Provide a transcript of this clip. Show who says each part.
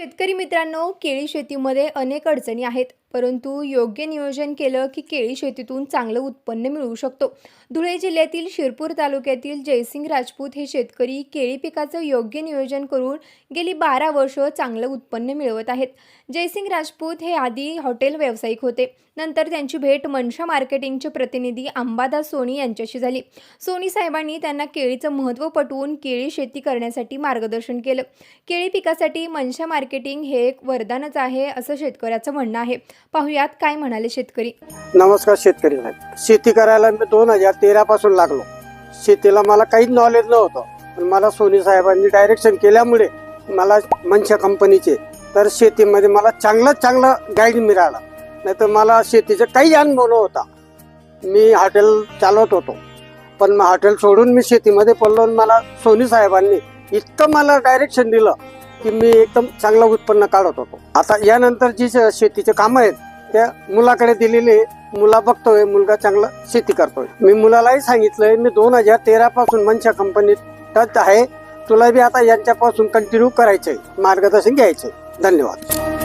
Speaker 1: शेतकरी मित्रांनो केळी शेतीमध्ये अनेक अडचणी आहेत. परंतु योग्य नियोजन केलं की केळी शेतीतून चांगलं उत्पन्न मिळू शकतो. धुळे जिल्ह्यातील शिरपूर तालुक्यातील जयसिंग राजपूत हे शेतकरी केळी पिकाचं योग्य नियोजन करून गेली बारा वर्ष चांगलं उत्पन्न मिळवत आहेत. जयसिंग राजपूत हे आधी हॉटेल व्यावसायिक होते. नंतर त्यांची भेट मनशा मार्केटिंगचे प्रतिनिधी अंबादास सोनी यांच्याशी झाली. सोनी साहेबांनी त्यांना केळीचं महत्त्व पटवून केळी शेती करण्यासाठी मार्गदर्शन केलं. केळी पिकासाठी मनशा मार्केटिंग हे एक वरदानच आहे असं शेतकऱ्याचं म्हणणं आहे. पाहुयात काय म्हणाले शेतकरी.
Speaker 2: नमस्कार शेतकरी साहेब शेती करायला मी दोन हजार तेरा पासून लागलो. शेतीला मला काहीच नॉलेज नव्हतं. पण मला सोनी साहेबांनी डायरेक्शन केल्यामुळे मला मनशा कंपनीचे तर शेतीमध्ये मला चांगलं चांगलं गाईड मिळालं. नाही तर मला शेतीचा काही अनुभव नव्हता. मी हॉटेल चालवत होतो. पण मग हॉटेल सोडून मी शेतीमध्ये पडलो मला सोनी साहेबांनी इतकं मला डायरेक्शन दिलं. की मी एकदम चांगलं उत्पन्न काढत होतो. आता यानंतर जी शेतीचे कामं आहेत त्या मुलाकडे दिलेले मुला बघतोय मुलगा चांगला शेती करतोय. मी मुलालाही सांगितलंय मी दोन हजार तेरा पासून मनशा कंपनीत टच आहे. तुला बी आता यांच्यापासून कंटिन्यू करायचंय मार्गदर्शन घ्यायचंय. धन्यवाद.